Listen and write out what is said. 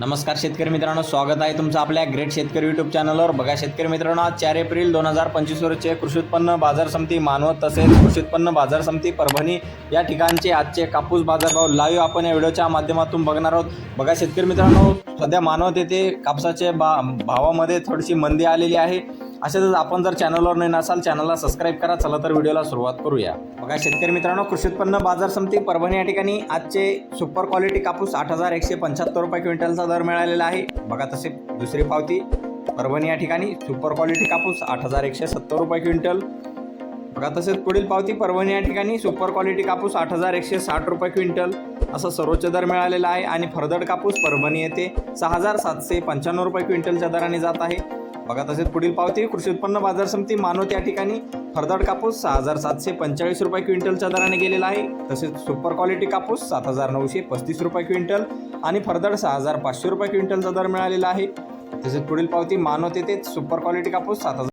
नमस्कार शेतकरी मित्रांनो स्वागत आहे तुमचं आपल्या ग्रेट शेतकरी यूट्यूब चॅनलवर बघा शेतकरी मित्रांनो आज चार एप्रिल दोन हजार पंचवीस रोजचे कृषी उत्पन्न बाजार समिती मानवत तसेच कृषी उत्पन्न बाजार समिती परभणी या ठिकाणचे आजचे कापूस बाजारभाव लाईव्ह आपण या व्हिडिओच्या माध्यमातून बघणार आहोत. बघा शेतकरी मित्रांनो सध्या मानवत येथे कापसाचे बा भावामध्ये थोडीशी मंदी आलेली आहे. अशातच आपण जर चॅनलवर नाही नसाल चॅनलला सबस्क्राईब करा चला तर व्हिडिओला सुरुवात करूया. बघा शेतकरी मित्रांनो कृषी उत्पन्न बाजार समिती परभणी या ठिकाणी आजचे सुपर क्वालिटी कापूस आठ हजार एकशे पंच्याहत्तर रुपये क्विंटलचा दर मिळालेला आहे. बघा तसे दुसरी पावती. परभणी या ठिकाणी सुपर क्वालिटी कापूस आठ हजार एकशे सत्तर रुपये क्विंटल. बघा तसेच पुढील पावती परभणी या ठिकाणी सुपर क्वालिटी कापूस आठ हजार एकशे साठ रुपये क्विंटल. असं सर्वोच्च दर मिळालेला आहे. आणि फरदड कापूस परभणी येथे सहा हजार सातशे पंच्याण्णव रुपये क्विंटलच्या दराने जात आहे. बघा तसेच पुढील पावती कृषी उत्पन्न बाजार समिती मानव या ठिकाणी. फरदड कापूस सहा हजार सातशे पंचेचाळीस रुपये क्विंटलच्या दराने गेलेला आहे. तसेच सुपर क्वालिटी कापूस सात हजार नऊशे पस्तीस रुपये क्विंटल आणि फरदड सहा हजार पाचशे रुपये क्विंटलचा दर मिळालेला आहे. तसेच पुढील पावती मानव येथे सुपर क्वालिटी कापूस सात हजार